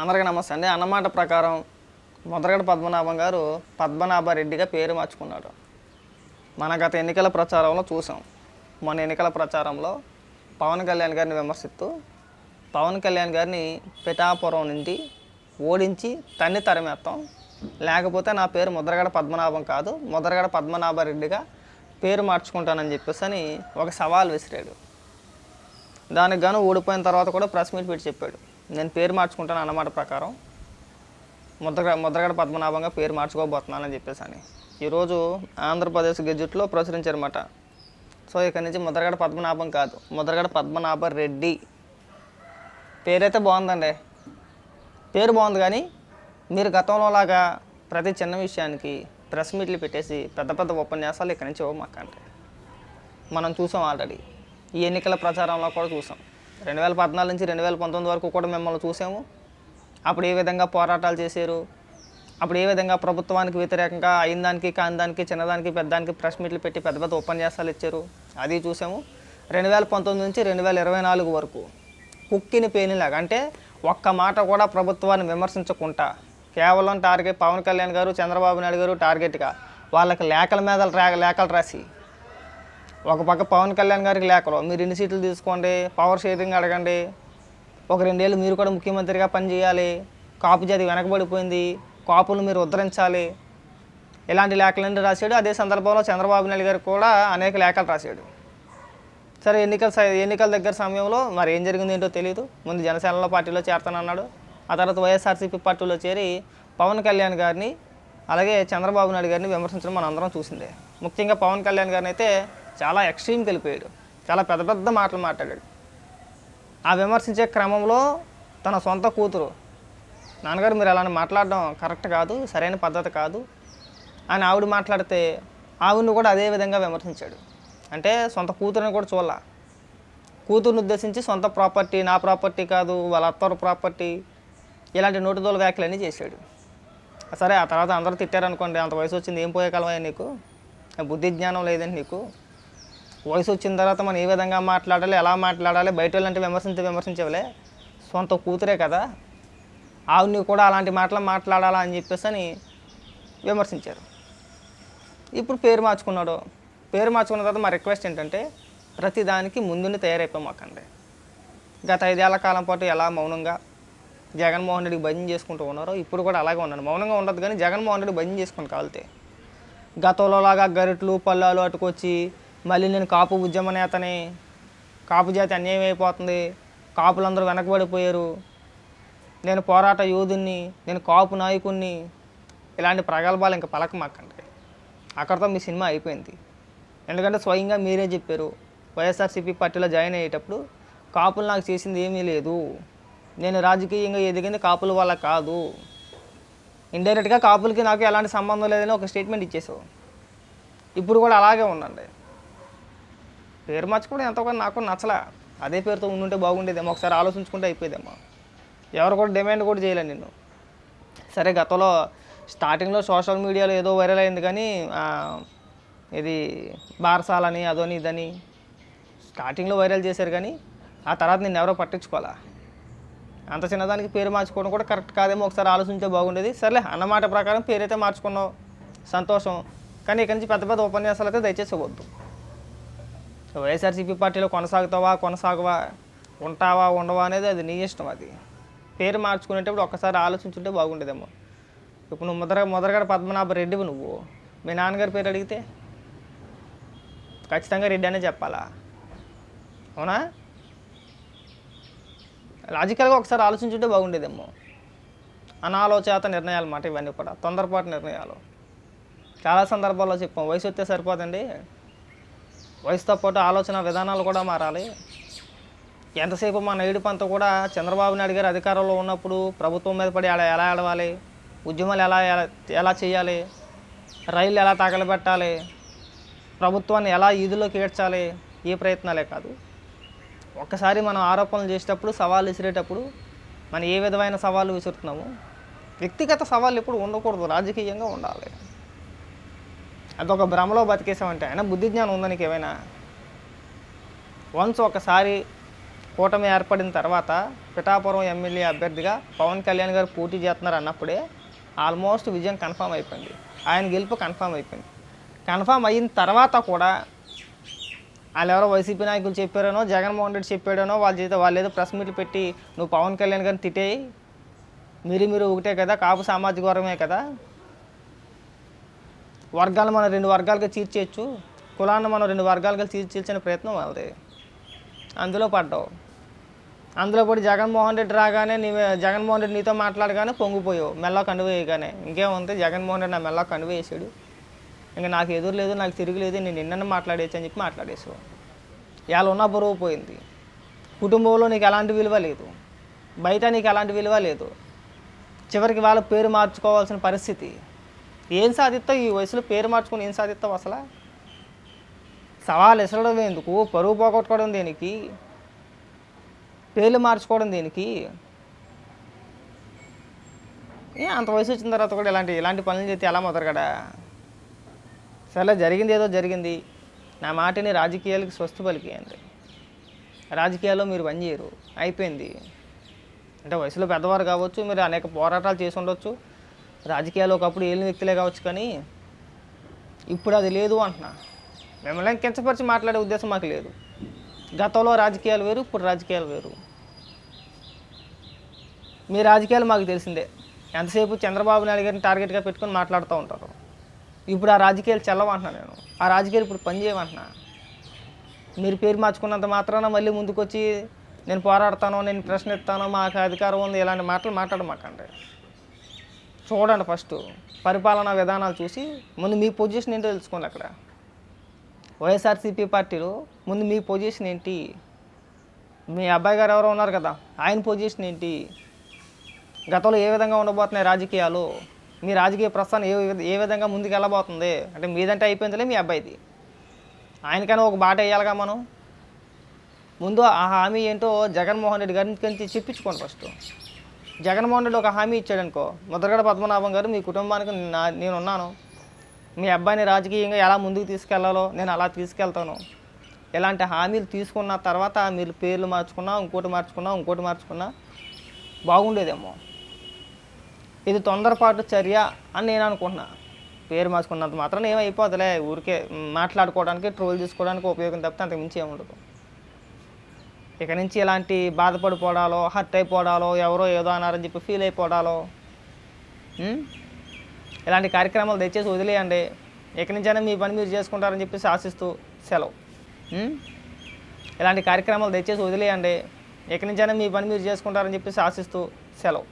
అందరికీ నమస్తే అండి. అన్నమాట ప్రకారం ముద్రగడ పద్మనాభం గారు పద్మనాభరెడ్డిగా పేరు మార్చుకున్నాడు. మన గత ఎన్నికల ప్రచారంలో చూసాం. మొన్న ఎన్నికల ప్రచారంలో పవన్ కళ్యాణ్ గారిని విమర్శిస్తూ పవన్ కళ్యాణ్ గారిని పిఠాపురం నుండి ఓడించి తన్ని తరిమేస్తాం లేకపోతే నా పేరు ముద్రగడ పద్మనాభం కాదు ముద్రగడ పద్మనాభరెడ్డిగా పేరు మార్చుకుంటానని చెప్పేసి అని ఒక సవాల్ విసిరాడు. దానికి గాను ఓడిపోయిన తర్వాత కూడా ప్రెస్ మీట్ పెట్టి చెప్పాడు. నేను పేరు మార్చుకుంటాను అన్నమాట ప్రకారం ముద్రగడ ముద్రగడ పద్మనాభంగా పేరు మార్చుకోబోతున్నానని చెప్పేసి అని ఈరోజు ఆంధ్రప్రదేశ్ గెజెట్లో ప్రచురించారన్నమాట. సో ఇక్కడి నుంచి ముద్రగడ పద్మనాభం కాదు ముద్రగడ పద్మనాభ రెడ్డి. పేరైతే బాగుందండి. పేరు బాగుంది కానీ మీరు గతంలో లాగా ప్రతి చిన్న విషయానికి ప్రెస్ మీట్లు పెట్టేసి పెద్ద పెద్ద ఉపన్యాసాలు ఇక్కడి నుంచి ఇవ్వమాకండి. మనం చూసాం ఆల్రెడీ. ఈ ఎన్నికల ప్రచారంలో కూడా చూసాం. రెండు వేల పద్నాలుగు నుంచి రెండు వేల పంతొమ్మిది వరకు కూడా మిమ్మల్ని చూసాము. అప్పుడు ఏ విధంగా పోరాటాలు చేశారు? అప్పుడు ఏ విధంగా ప్రభుత్వానికి వ్యతిరేకంగా అయిన దానికి కాని దానికి చిన్నదానికి పెద్దదానికి ప్రెస్ మీట్లు పెట్టి పెద్ద పెద్ద ఉపన్యాసాలు ఇచ్చారు. అది చూసాము. రెండు వేల పంతొమ్మిది నుంచి రెండు వేల ఇరవై నాలుగు వరకు కుక్కిన పేనిలాగా అంటే ఒక్క మాట కూడా ప్రభుత్వాన్ని విమర్శించకుండా కేవలం టార్గెట్ పవన్ కళ్యాణ్ గారు చంద్రబాబు నాయుడు గారు టార్గెట్గా వాళ్ళకి లేఖల మీద లేఖలు రాసి ఒక పక్క పవన్ కళ్యాణ్ గారికి లేఖలు మీరు ఎన్ని సీట్లు తీసుకోండి? పవర్ షేరింగ్ అడగండి. ఒక రెండేళ్ళు మీరు కూడా ముఖ్యమంత్రిగా పనిచేయాలి. కాపు జాతి వెనకబడిపోయింది. కాపులు మీరు ఉద్ధరించాలి. ఇలాంటి లేఖలన్నీ రాశాడు. అదే సందర్భంలో చంద్రబాబు నాయుడు గారికి కూడా అనేక లేఖలు రాశాడు. సరే ఎన్నికల ఎన్నికల దగ్గర సమయంలో మరి ఏం జరిగింది ఏంటో తెలియదు ముందు జనసేనలో పార్టీలో చేరతానన్నాడు ఆ తర్వాత వైఎస్ఆర్సీపీ పార్టీలో చేరి పవన్ కళ్యాణ్ గారిని అలాగే చంద్రబాబు నాయుడు గారిని విమర్శించడం మనం అందరం చూసిందే. ముఖ్యంగా పవన్ కళ్యాణ్ గారిని అయితే చాలా ఎక్స్ట్రీమ్కి వెళ్ళిపోయాడు. చాలా పెద్ద పెద్ద మాటలు మాట్లాడాడు. ఆ విమర్శించే క్రమంలో తన సొంత కూతురు నాన్నగారు మీరు అలానే మాట్లాడడం కరెక్ట్ కాదు సరైన పద్ధతి కాదు అని ఆవిడ మాట్లాడితే ఆవిడని కూడా అదే విధంగా విమర్శించాడు. అంటే సొంత కూతురుని కూడా చూడాల. కూతురుని ఉద్దేశించి సొంత ప్రాపర్టీ నా ప్రాపర్టీ కాదు వాళ్ళ అత్తవారి ప్రాపర్టీ ఇలాంటి నోటిదోల వ్యాఖ్యలన్నీ చేశాడు. సరే ఆ తర్వాత అందరూ తిట్టారనుకోండి అంత వయసు వచ్చింది ఏం పోయే కాలమయ్యా నీకు? బుద్ధి జ్ఞానం లేదండి నీకు. వయసు వచ్చిన తర్వాత మనం ఏ విధంగా మాట్లాడాలి ఎలా మాట్లాడాలి బయట వాళ్ళంటే విమర్శించి విమర్శించవలే. సొంత కూతురే కదా. ఆవిని కూడా అలాంటి మాటలు మాట్లాడాలా అని చెప్పేసి అని విమర్శించారు. ఇప్పుడు పేరు మార్చుకున్నాడు. పేరు మార్చుకున్న తర్వాత మా రిక్వెస్ట్ ఏంటంటే ప్రతిదానికి ముందుని ముందుండి తయారైపోమాకండి గత ఐదేళ్ళ కాలం పాటు ఎలా మౌనంగా జగన్మోహన్ రెడ్డికి భయం చేసుకుంటూ ఉన్నారో ఇప్పుడు కూడా అలాగే ఉన్నాను మౌనంగా ఉండదు కానీ జగన్మోహన్ రెడ్డి భయం చేసుకుని కాలితే. గతంలో లాగా గరిట్లు పల్లాలు అటుకొచ్చి మళ్ళీ నేను కాపు ఉద్యమ నేతని కాపు జాతి అన్యాయం అయిపోతుంది. కాపులందరూ వెనకబడిపోయారు. నేను పోరాట యోధుని నేను కాపు నాయకుణ్ణి. ఇలాంటి ప్రగల్భాలు ఇంకా పలకమాకండి. అక్కడితో మీ సినిమా అయిపోయింది. ఎందుకంటే స్వయంగా మీరే చెప్పారు వైఎస్ఆర్సీపీ పార్టీలో జాయిన్ అయ్యేటప్పుడు కాపులు నాకు చేసింది ఏమీ లేదు. నేను రాజకీయంగా ఎదిగింది కాపుల వల్ల కాదు. ఇండైరెక్ట్గా కాపులకి నాకు ఎలాంటి సంబంధం లేదని ఒక స్టేట్మెంట్ ఇచ్చేసావు ఇప్పుడు కూడా అలాగే ఉండండి. పేరు మార్చుకోవడం ఎంతో కొంత నాకు నచ్చలా. అదే పేరుతో ఉండుంటే బాగుండేదేమో ఒకసారి ఆలోచించుకుంటే అయిపోయేదేమో. ఎవరు కూడా డిమాండ్ కూడా చేయలే నిన్ను. సరే గతంలో స్టార్టింగ్లో సోషల్ మీడియాలో ఏదో వైరల్ అయింది కానీ ఇది బారసాలని అదని ఇదని స్టార్టింగ్లో వైరల్ చేశారు కానీ ఆ తర్వాత నేను ఎవరో పట్టించుకోవాలా? అంత చిన్నదానికి పేరు మార్చుకోవడం కూడా కరెక్ట్ కాదేమో ఒకసారి ఆలోచించే బాగుండేది. సర్లే అన్నమాట ప్రకారం పేరైతే మార్చుకున్నావు. సంతోషం. కానీ ఇక్కడి నుంచి పెద్ద పెద్ద ఉపన్యాసాలు అయితే దయచేసి వద్దు వైఎస్ఆర్సీపీ పార్టీలో కొనసాగుతావా కొనసాగవా ఉంటావా ఉండవా అనేది అది నీ ఇష్టం అది. పేరు మార్చుకునేటప్పుడు ఒక్కసారి ఆలోచించుంటే బాగుండేదేమో. ఇప్పుడు నువ్వు ముద్ర ముద్రగడ పద్మనాభ రెడ్డివి నువ్వు. మీ నాన్నగారి పేరు అడిగితే? ఖచ్చితంగా రెడ్డి అనే చెప్పాలా? అవునా? లాజికల్గా ఒకసారి ఆలోచించుంటే బాగుండేదేమో. అనాలోచేత నిర్ణయాలు మాట ఇవన్నీ కూడా తొందరపాటు నిర్ణయాలు. చాలా సందర్భాల్లో చెప్పాం వయసు వస్తే సరిపోదండి. వయసుతో పాటు ఆలోచన విధానాలు కూడా మారాలి. ఎంతసేపు మా నైడు పంత కూడా చంద్రబాబు నాయుడు గారు అధికారంలో ఉన్నప్పుడు ప్రభుత్వం మీద పడి ఎలా ఆడవాలి ఉద్యమాలు ఎలా ఎలా- ఎలా చేయాలి రైళ్ళు ఎలా తగలబెట్టాలి ప్రభుత్వాన్ని ఎలా ఈదులోకి ఏడ్చాలి ఏ ప్రయత్నాలే కాదు. ఒక్కసారి మనం ఆరోపణలు చేసేటప్పుడు సవాళ్ళు విసిరేటప్పుడు మనం ఏ విధమైన సవాళ్ళు విసురుతున్నాము? వ్యక్తిగత సవాళ్ళు ఎప్పుడు ఉండకూడదు రాజకీయంగా ఉండాలి. అదొక భ్రమలో బతికేసామంటే అయినా బుద్ధి జ్ఞానం ఉందా నీకు ఏమైనా వన్స్ ఒకసారి కూటమి ఏర్పడిన తర్వాత పిఠాపురం ఎమ్మెల్యే అభ్యర్థిగా పవన్ కళ్యాణ్ గారు పోటీ చేస్తున్నారు అన్నప్పుడే ఆల్మోస్ట్ విజయం కన్ఫామ్ అయిపోయింది. ఆయన గెలుపు కన్ఫామ్ అయిపోయింది. కన్ఫామ్ అయిన తర్వాత కూడా వాళ్ళు ఎవరో వైసీపీ నాయకులు చెప్పారనో జగన్మోహన్ రెడ్డి చెప్పాడనో వాళ్ళ చేత వాళ్ళు ఏదో ప్రెస్ మీట్లు పెట్టి నువ్వు పవన్ కళ్యాణ్ గారిని తిట్టేయి. మీరు మీరు ఒకటే కదా కాపు సామాజిక వర్గమే కదా. వర్గాలు మనం రెండు వర్గాలుగా తీర్చేయచ్చు కులాన్ని మనం రెండు వర్గాలుగా చీర్చేల్చిన ప్రయత్నం వాళ్ళది అందులో పడ్డావు. అందులో పడి జగన్మోహన్ రెడ్డి రాగానే నీ జగన్మోహన్ రెడ్డి నీతో మాట్లాడగానే పొంగిపోయావు. మెల్ల కండువేయగానే ఇంకేముంది? జగన్మోహన్ రెడ్డి నా మెల్ల కనువేసాడు ఇంకా నాకు ఎదురు లేదు నాకు తిరగలేదు నేను నిన్న మాట్లాడేచ్చు అని చెప్పి మాట్లాడేసావు. ఇవాళ ఉన్న బరువు పోయింది. కుటుంబంలో నీకు ఎలాంటి విలువ లేదు. బయట నీకు ఎలాంటి విలువ లేదు. చివరికి వాళ్ళ పేరు మార్చుకోవాల్సిన పరిస్థితి. ఏం సాధిస్తావు? ఈ వయసులో పేరు మార్చుకుని ఏం సాధిస్తావు అసలు? సవాలు ఎసరడం ఎందుకు? పరువు పోగొట్టుకోవడం దేనికి? పేర్లు మార్చుకోవడం దేనికి? ఏ అంత వయసు వచ్చిన తర్వాత కూడా ఇలాంటి ఇలాంటి పనులు చేస్తే ఎలా మొదలు కదా సరే జరిగింది ఏదో జరిగింది. నా మాటని రాజకీయాలకి స్వస్థ పలికేయండి. రాజకీయాల్లో మీరు పనిచేయరు. అయిపోయింది. అంటే వయసులో పెద్దవారు కావచ్చు మీరు అనేక పోరాటాలు చేసి ఉండొచ్చు. రాజకీయాలు ఒకప్పుడు ఏలిన వ్యక్తులే కావచ్చు కానీ ఇప్పుడు అది లేదు అంటున్నా. మిమ్మల్ని కించపరిచి మాట్లాడే ఉద్దేశం మాకు లేదు. గతంలో రాజకీయాలు వేరు ఇప్పుడు రాజకీయాలు వేరు. మీ రాజకీయాలు మాకు తెలిసిందే. ఎంతసేపు చంద్రబాబు నాయుడు గారిని టార్గెట్గా పెట్టుకొని మాట్లాడుతూ ఉంటారు. ఇప్పుడు ఆ రాజకీయాలు చల్లవంటున్నా నేను. ఆ రాజకీయాలు ఇప్పుడు పనిచేయమంటున్నా మీరు పేరు మార్చుకున్నంత మాత్రాన మళ్ళీ ముందుకొచ్చి నేను పోరాడతాను నేను ప్రశ్న ఎత్తాను మాకు అధికారం ఉంది ఇలాంటి మాటలు మాట్లాడమాకండి. చూడండి ఫస్ట్ పరిపాలనా విధానాలు చూసి ముందు మీ పొజిషన్ ఏంటో తెలుసుకోండి అక్కడ. వైఎస్ఆర్సీపీ పార్టీలో ముందు మీ పొజిషన్ ఏంటి? మీ అబ్బాయి గారు ఎవరో ఉన్నారు కదా ఆయన పొజిషన్ ఏంటి? గతంలో ఏ విధంగా ఉండబోతున్నాయి రాజకీయాలు? మీ రాజకీయ ప్రస్థానం ఏ ఏ విధంగా ముందుకు వెళ్ళబోతుంది? అంటే మీదంటే అయిపోయిందిలే మీ అబ్బాయిది. ఆయనకైనా ఒక బాట వేయాలిగా మనం? ముందు ఆ హామీ ఏంటో జగన్మోహన్ రెడ్డి గారి నుంచి చెప్పించుకోండి ఫస్ట్. జగన్మోహన్ రెడ్డి ఒక హామీ ఇచ్చాడు అనుకో ముద్రగడ పద్మనాభం గారు మీ కుటుంబానికి నా నేనున్నాను. మీ అబ్బాయిని రాజకీయంగా ఎలా ముందుకు తీసుకెళ్ళాలో నేను అలా తీసుకెళ్తాను. ఇలాంటి హామీలు తీసుకున్న తర్వాత మీరు పేర్లు మార్చుకున్నా ఇంకోటి మార్చుకున్నా ఇంకోటి మార్చుకున్నా బాగుండేదేమో. ఇది తొందరపాటు చర్య అని నేను అనుకుంటున్నా. పేరు మార్చుకున్నంత మాత్రం ఏమైపోతుందిలే ఊరికే మాట్లాడుకోవడానికి ట్రోల్ చేసుకోవడానికి ఉపయోగం తప్పితే అంతకుమించి ఏముండదు. ఇక నుంచి ఇలాంటి బాధపడిపోవడాలో హర్ట్ అయిపోవడాలో ఎవరో ఏదో అన్నారని చెప్పి ఫీల్ అయిపోవడాలో ఇలాంటి కార్యక్రమాలు దయచేసి వదిలేయండి. ఇక నుంచైనా మీ పని మీరు చేసుకుంటారని చెప్పేసి ఆశిస్తూ సెలవు ఇలాంటి కార్యక్రమాలు దయచేసి వదిలేయండి. ఇక నుంచైనా మీ పని మీరు చేసుకుంటారని చెప్పేసి ఆశిస్తూ సెలవు.